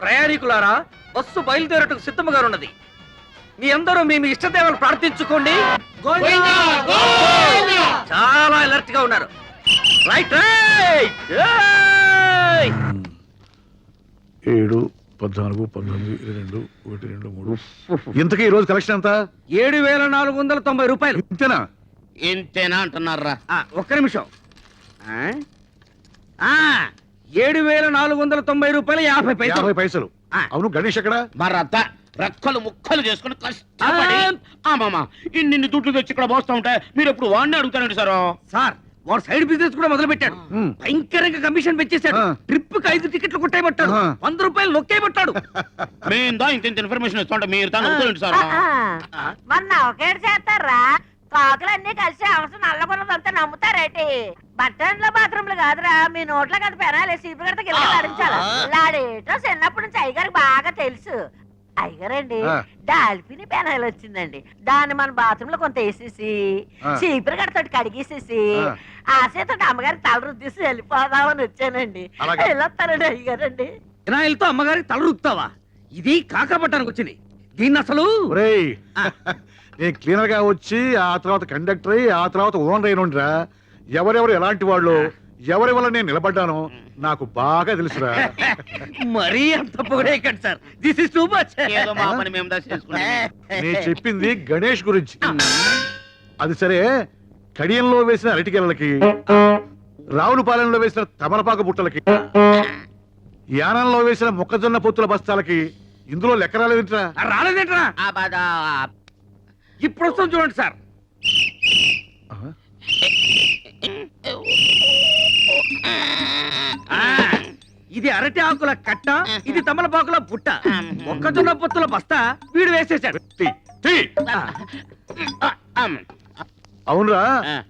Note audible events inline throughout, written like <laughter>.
ప్రయాణికులారా bus బయలుదేరటకు సిద్ధముగా ఉన్నది మీ అందరూ మీ మీ ఇష్టదేవాలు ప్రార్థించుకోండి. చాలా అలర్ట్గా ఉన్నారు రైట్! ఏడు పద్నాలుగు పంతొమ్మిది ఇరవై రెండు ఒకటి రెండు మూడు. ఇంతకీ ఈ రోజు కలెక్షన్ ఎంత? ఏడు వేల నాలుగు వందల తొంభై రూపాయలు. ఇంతేనా? ఇంతేనా అంటున్నారా? ఆ, ఒక్క నిమిషం. ఆ? ఆ, ఏడు వేల నాలుగు వందల తొంభై రూపాయలు యాభై పైసలు. యాభై పైసలు. ఆ. అవును గణేష్ ఎక్కడ? మరద్ద రెక్కలు ముక్కలు చేసుకుని కష్టపడి. ఆ. ఆమామా ఇన్ని దుడ్లు తెచ్చి ఇక్కడ పోస్తా ఉంటే మీరు ఎప్పుడు వాడిని అడుగుతానండి సార్? సార్ వాడు సైడ్ బిజినెస్ కూడా మొదలు పెట్టాడు. భయంకరంగా కమిషన్ పెంచేశాడు ఆ. ట్రిప్కి ఐదు టికెట్లు కొట్టేయబట్టాడు. ఆ. వంద రూపాయలు నొక్కేయబట్టాడు. <laughs> మేము దా ఇంత ఇంత ఇన్ఫర్మేషన్ ఇస్తుంటే మీరు తాను అడుగుతానండి సార్. మొన్న ఒకేడు చేస్తారా? కాకులన్నీ కలిసి అవసరం నమ్ముతారేటి బట్టన్ల బాత్రూమ్లు కాదురా. మీ నోట్లో కదా పెనాలి సీపు కడితే గిల్ల లాడించాలి లాడేటో చిన్నప్పటి నుంచి అయ్యగారికి బాగా తెలుసు. అయ్యగారండి. డాల్ఫిన్ పెనాయిల్ వచ్చిందండి. దాన్ని మన బాత్రూమ్లో కొంత వేసేసి. చీపురు కడతోటి కడిగేసేసి ఆ. ఆ చేత అమ్మగారికి తల రుద్దేసి వెళ్ళిపోదామని వచ్చానండి? వెళ్ళొస్తానండి అయ్యగారండి? వినాయలతో అమ్మగారికి తల రుక్తావా ఇది కాకపట్టానికి వచ్చింది. దీన్ని అసలు నేను క్లీనర్గా వచ్చి ఆ తర్వాత కండక్టర్ అయ్యి ఆ తర్వాత ఓనర్ అయినుండ్రా. ఎవరెవరు ఎలాంటి వాళ్ళు ఎవరి వల్ల నేను నిలబడ్డానో నాకు బాగా తెలుసురా. <laughs> మరీ అంత పొగడేయకండి sir. This is too much ఏదో మా పని మేము దా నేను చెప్పింది గణేష్ గురించి. అది సరే కడియంలో వేసిన అరటికెలలకి రావులపాలెంలో వేసిన తమలపాకు బుట్టలకి యానంలో వేసిన మొక్కజొన్న పొత్తుల బస్తాలకి ఇందులో లెక్క రాలేదంటరా? రాలేదేంట్రా ఆ బాధ. ఇప్పుడు వస్తుంది చూడండి సార్ ఆ, ఇది అరటి ఆకుల కట్ట ఇది తమలపాకుల పుట్ట మొక్కజొన్న పొత్తుల బస్తా వీడు వేసేశాడు. తీ, తీ. అవునరా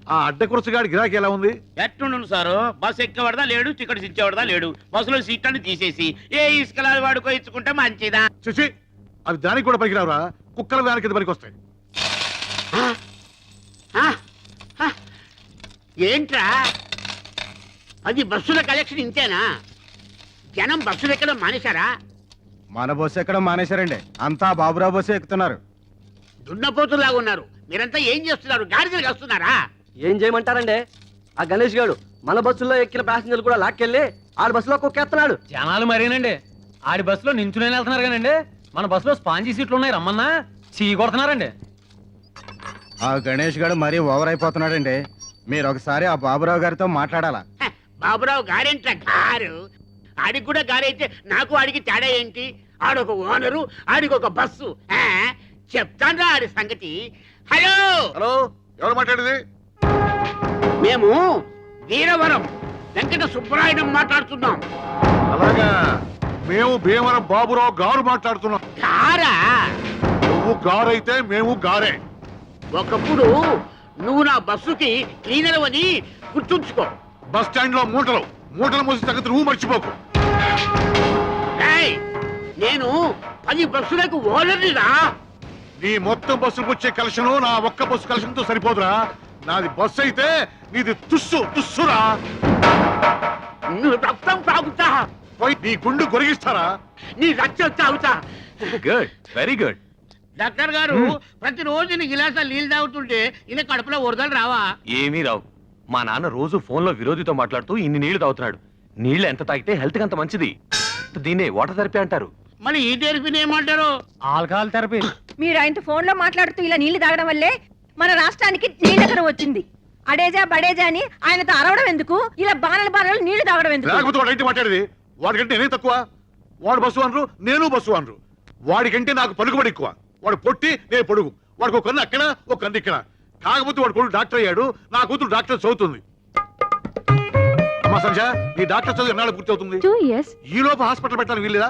ఆ. అడ్డ కురసగాడి గిరాకీ ఎలా ఉంది? ఎట్టుండు సారు? బస్ ఎక్కేవాడదా లేడు టికెట్స్ ఇచ్చేవాడదా లేడు? బస్సులో సీట్లను తీసేసి ఏ ఇసుకలాలు వాడుకో ఇచ్చుకుంటే మంచిదా? చూసి అవి దానికి కూడా పనికిరావురా. కుక్కల కింద పనికి వస్తాయి ఏంట్రా? అది బస్సుల కలెక్షన్ ఇంతేనా? జనం బస్సులు ఎక్కడం మానేశారా? మన బస్సు ఎక్కడం మానేశారండి. అంతా బాబురావు బస్సు ఎక్కుతున్నారు. దున్నపోతులాగా ఉన్నారు. మీరంతా ఏం చేస్తున్నారు? గాడిదలు వస్తున్నారా ఏం చేయమంటారండి? ఆ గణేష్ గారు మన బస్సులో ఎక్కిన ప్యాసింజర్లు కూడా లాక్కెళ్ళి ఆడ బస్సులో కుక్కేస్తున్నాడు. జనాలు మరేనండి? ఆడి బస్సులో నించునే వెళ్తున్నారు కానండి మన బస్సులో స్పాంజీ సీట్లు ఉన్నాయి రమ్మన్నా. చీ కొడుతున్నారండి. ఆ గణేష్ గారు మరీ ఓవర్ అయిపోతున్నాడండి. మీరు ఒకసారి ఆ బాబురావు గారితో మాట్లాడాలా? బాబురావు గారేంట్రా గారు. ఆడికి కూడా గారైతే నాకు ఆడికి తేడా ఏంటి? ఆడొక ఓనరు ఆడికి ఒక బస్సు చెప్తాన్రా ఆడి సంగతి. హలో! హలో ఎవరు మాట్లాడేది? మేము వీరవరం వెంకట సుబ్బరాయుడు మాట్లాడుతున్నాం. అలాగా మేము భీమవరం బాబురావు గారు మాట్లాడుతున్నాం. గారా? నువ్వు గారైతే మేము గారే. ఒకప్పుడు నువ్వు నా బస్సుకి క్లీనర్ అని గుర్తుంచుకో. బస్ స్టాండ్లో మూటలు. మూటలు మోసి సంగతి నువ్వు మర్చిపోకు. ఏయ్, నేను పది బస్సులకు ఓనర్నిరా నీ మొత్తం బస్సులకు వచ్చే కలెక్షన్ నా ఒక్క బస్సు కలెక్షన్తో సరిపోదురా. నాది బస్సు అయితే నీది తుస్సు తుస్సురా. నువ్వు రక్తం తాగుతా. పోయి నీ గుండు కొరిగిస్తారా నీ రక్తం తాగుతా. గుడ్ వెరీ గుడ్ డాక్టర్ గారు ప్రతిరోజు నీ గిలాసా నీళ్ళు తాగుతుంటే ఇలా కడుపులో వరదలు రావా? ఏమీ రావు. మా నాన్న రోజు ఫోన్లో విరోధితో మాట్లాడుతూ ఇన్ని నీళ్ళు తాగుతున్నాడు. నీళ్ళు ఎంత తాగితే హెల్త్ అంత మంచిది. దీన్నే వాటర్ థెరపీ అంటారు. మరి ఈ తెరిపిని ఏమంటారు ఆల్కహాల్ థెరపీ. మీరు ఆయనతో ఫోన్లో మాట్లాడుతూ ఇలా నీళ్ళు తాగడం వల్లే మన రాష్ట్రానికి నీళ్ళకర వచ్చింది. అడేజా బడేజా అని ఆయనతో అరవడం ఎందుకు? ఇలా బాణల బాణలు నీళ్ళు తాగడం ఎందుకు? లేకపోతే వాడు ఏంటి మాట్లాడేది? వాడికంటే నేనే తక్కువ? వాడు బస్సు అనరు నేను బస్సు అనరు. వాడికంటే నాకు పలుకుబడి ఎక్కువ. వాడు పొట్టి నేను పొడుగు. వాడికి ఒక కన్ను అక్కడ ఒక కన్ను ఇక్కడ కాకపోతే వాడు కొడుకు డాక్టర్ అయ్యాడు నా కూతురు డాక్టర్ చదువుతుంది. అమ్మా సంజ నీ డాక్టర్ చదువు ఎన్నాళ్ళు పూర్తి అవుతుంది టూ ఇయర్స్ ఈ లోపు హాస్పిటల్ పెట్టాలని వీల్లేదా?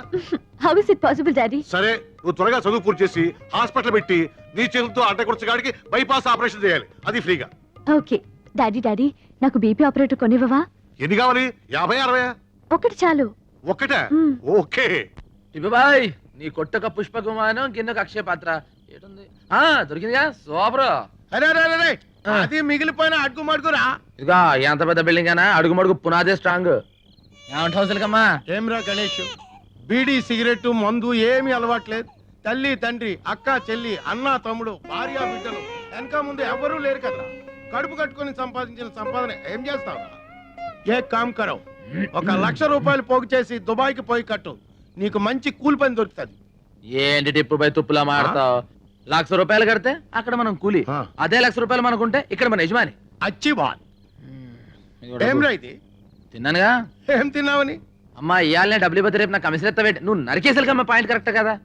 How is it possible daddy సరే నువ్వు త్వరగా చదువు పూర్తి చేసి హాస్పిటల్ పెట్టి నీ చేతులతో అడ్డకొరచగాడికి బైపాస్ ఆపరేషన్ చేయాలి. అది ఫ్రీగా. ఓకే డాడీ డాడీ నాకు బీపీ ఆపరేటర్ కొనివ్వవా? ఎన్ని కావాలి? యాభై అరవై? ఒకటి చాలు. ఒక్కటే మ్మ్. ఓకే. బాయ్ నీ కొట్టక పుష్ప విమానం కింద అక్షయ పాత్ర. ఏటుంది ఆ దొరికిందిగా? సూపర్. అరే అరే అరే అది మిగిలిపోయిన అడుగు మడుగురా? ఇదిగా ఎంత పెద్ద బిల్డింగ్ అయినా అడుగు మడుగు పునాదే స్ట్రాంగ్ ఏమంటావు సిలకమ్మా ఏమ్రా గణేష్? బీడీ సిగరెట్ మందు ఏమీ అలవాట్లేదు. తల్లి తండ్రి అక్క చెల్లి అన్న తమ్ముడు భార్య బిడ్డలు. వెనక ముందు ఎవరూ లేరు కదా కడుపు కట్టుకొని సంపాదించిన సంపాదన ఏం చేస్తావు ఏ కామ్ కరవు. ఒక లక్ష రూపాయలు పోగు చేసి దుబాయ్కి పోయి కట్టు. నీకు మంచి కూలి పని దొరుకుతుంది. ఏంటి టిప్పుపై తుప్పులా మాడతావు? లక్ష రూపాయలు కడితే అక్కడ మనం కూలి. ఆ. అదే లక్ష రూపాయలు మనకుంటే ఇక్కడ మన యజమాని. అచ్చి బాల్ ఏం రా ఇది? తిన్నానుగా? ఏం తిన్నావని? అమ్మా ఇయాలనే డబ్బులు ఇవ్వదు రేపు నాకు కమిషన్ ఎత్తవేంటి? నువ్వు నరికేసరికమ్మా పాయింట్ కరెక్ట్ కదా?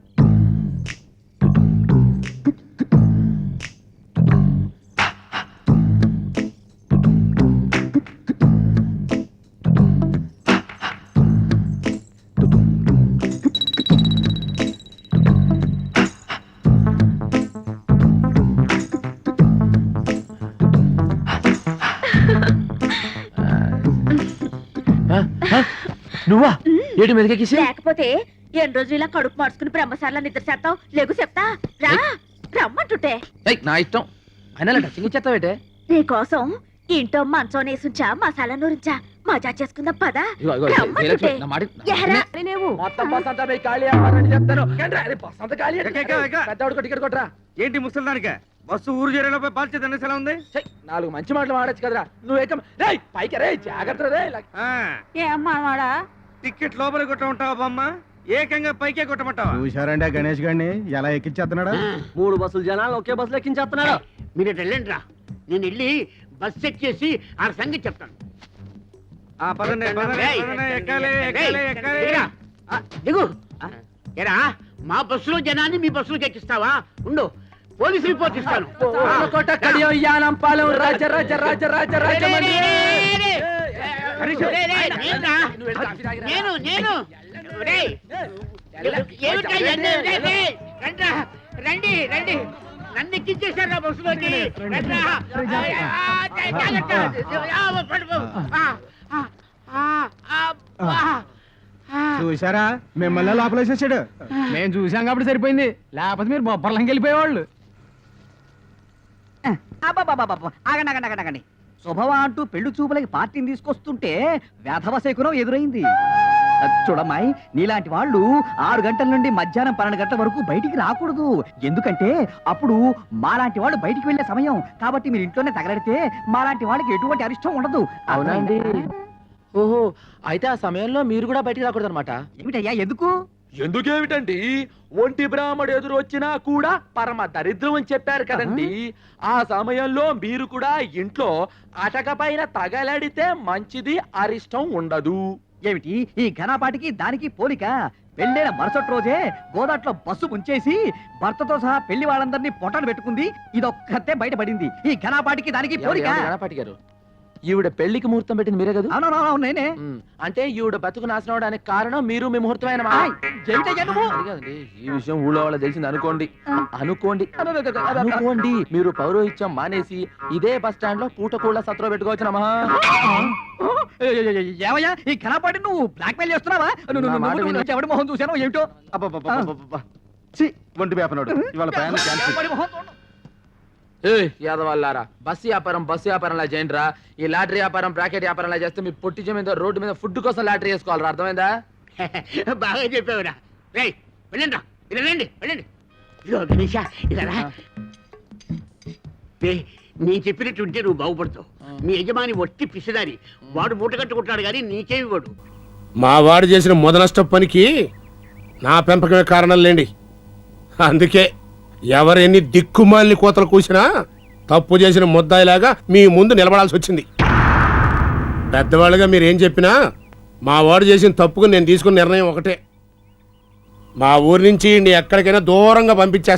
నువ్వా? ఏడు మెదకెక్కిసి లేకపోతే ఎన్ని రోజులు ఇలా కడుపు మార్చుకుని బ్రహ్మశాల నిద్ర చేస్తావు? లేకు చెప్తా. రా. రమ్మంటుంటే. ఏయ్, నా ఇష్టం. అయినా టచింగ్ ఇచ్చేస్తావేటే నీకోసం ఇంట్లో మంచం నేసుంచా మసాలా నూరించా మజా చేసుకుందాం పదా. నా నా ఏంటి ముసలిదానిక? బస్సు ఊరు చేరేలోపై బాధ్యత ఎలా ఉంది? నాలుగు మంచి మాటలు మాడచ్చు కదరా. నువ్వు ఏకం రేయ్ పైకి రే జాగ్రత్త రే ఆ, ఏమ్మా వాడా టికెట్ లోపల కొట్ట ఉంటావా బామ్మ? ఏకంగా పైకే కొట్టమంటావా? చూశారండి ఆ గణేష్ గారిని ఎలా ఎక్కించేస్తున్నాడా? మూడు బస్సులు జనాలు ఒకే బస్సులో ఎక్కించేస్తున్నాడు మీరు వెళ్ళండి రా. నేను వెళ్ళి బస్ ఎక్కేసి ఆ సంగతి చెప్తాను. ఆ, పదండి పదండి రేయ్, పదండి ఎక్కాలి రేయ్, ఎక్కాలి ఎక్కాలి. దిగురా. ఆ, దిగు. ఎరా మా బస్సులో జనాన్ని మీ బస్సులోకి ఎక్కిస్తావా? ఉండు. పోలీస్ రిపోర్ట్ ఇస్తాను. కోట కడియం యానం పాలెం రాజ రాజ రాజ రాజ రాజ రే, రే, మంది. రే, రే, నేను? నేను రండి రండి. నన్ను ఎక్కించేశారా బస్సులోకి. అబ్బా. ఆ. చూసారా మిమ్మల్ని లోపలేసేసాడు మేము చూసాం కాబట్టి సరిపోయింది. లేకపోతే మీరు బొబ్బర్లంకి వెళ్ళిపోయేవాళ్ళు. ఆగండి ఆగండి ఆగండి. శుభవా అంటూ పెళ్ళి చూపులకి పార్టీని తీసుకొస్తుంటే వేధవ శకునం ఎదురైంది. చూడమ్మాయి నీలాంటి వాళ్ళు ఆరు గంటల నుండి మధ్యాహ్నం పన్నెండు గంటల వరకు బయటికి రాకూడదు. ఎందుకంటే అప్పుడు మాలాంటి వాళ్ళు బయటికి వెళ్ళే సమయం. కాబట్టి మీరు ఇంట్లోనే తగలడితే మాలాంటి వాళ్ళకి ఎటువంటి అరిష్టం ఉండదు. అవునండి ఓహో అయితే ఆ సమయంలో మీరు కూడా బయటికి రాకూడదు అనమాట ఏమిటయ్యా ఎందుకు? ఎందుకేమిటండి? ఒంటి బ్రాహ్మడు ఎదురు వచ్చినా కూడా పరమ దరిద్రం అని చెప్పారు కదండి. ఆ సమయంలో మీరు కూడా ఇంట్లో అటక పైన తగలడితే మంచిది అరిష్టం ఉండదు. ఏమిటి? ఈ ఘనపాటికి దానికి పోలిక? పెళ్ళైన మరుసటి రోజే గోదాట్లో బస్సు ముంచేసి భర్తతో సహా పెళ్ళి వాళ్ళందరినీ పొట్టలు పెట్టుకుంది. ఇదొక్కతే బయటపడింది. ఈ ఘనపాటికి దానికి పోలిక? గారు? ఈవిడ పెళ్ళికి ముహూర్తం పెట్టింది మీరే కదా? అవునవునవును నేనే. ఉమ్, అంటే ఈవిడ బతుకు నాశనం అవడానికి కారణం మీరు మీ ముహూర్తమైన మా- అది కాదండి ఈ విషయం ఊళ్ళో వాళ్ళ తెలిసింది అనుకోండి. అనుకోండి. అనుకోండి. మీరు పౌరోహిత్యం మానేసి ఇదే బస్ స్టాండ్లో పూటకూళ్ళ సత్రం పెట్టుకోవచ్చునమ్మా ఏ, ఏ, ఏ, ఏమయ్యా ఈ ఘనపాటి నువ్వు బ్లాక్ మెయిల్ చేస్తున్నావా? నువ్వు- నా నువ్వు- మాట నువ్వు- విను. నువ్వు ఎవడి మొహం చూసానో ఏమిటో? ఛీ, ఒంటి వేపనాడు ఇవాళ ప్రయాణం క్యాన్సిల్. ఎవడి మొహం చూడను. ఏయ్ యాదవల్లారా బస్సు వ్యాపారం బస్సు వ్యాపారంలా చేయండి రా ఈ లాటరీ వ్యాపారం బ్రాకెట్ వ్యాపారంలా చేస్తే మీ పొట్టి మీద రోడ్డు మీద ఫుడ్ కోసం లాటరీ వేసుకోవాలరా. అర్థమైందా? <laughs> బాగా చెప్పావురా. రేయ్ వెళ్ళండి వెళ్ళండి వెళ్ళండి. ఇదిగో గణేష ఇలా రా. రేయ్, నేను చెప్పినట్టు ఉంటే నువ్వు బాగుపడతావు. మీ యజమాని ఒట్టి పిసిదారి. వాడు మూట కట్టుకుంటాడు కానీ నీకేమి వాడు. మా వాడు చేసిన మొదనష్ట పనికి నా పెంపకమే కారణం లేండి. అందుకే ఎవరెన్ని దిక్కుమాలిని కోతలు కూసినా తప్పు చేసిన ముద్దాయిలాగా మీ ముందు నిలబడాల్సి వచ్చింది. పెద్దవాళ్ళుగా మీరు ఏం చెప్పినా మా వాడు చేసిన తప్పుకు నేను తీసుకున్న నిర్ణయం ఒకటే. మా ఊరి నుంచి ఎక్కడికైనా దూరంగా పంపించేస్తాను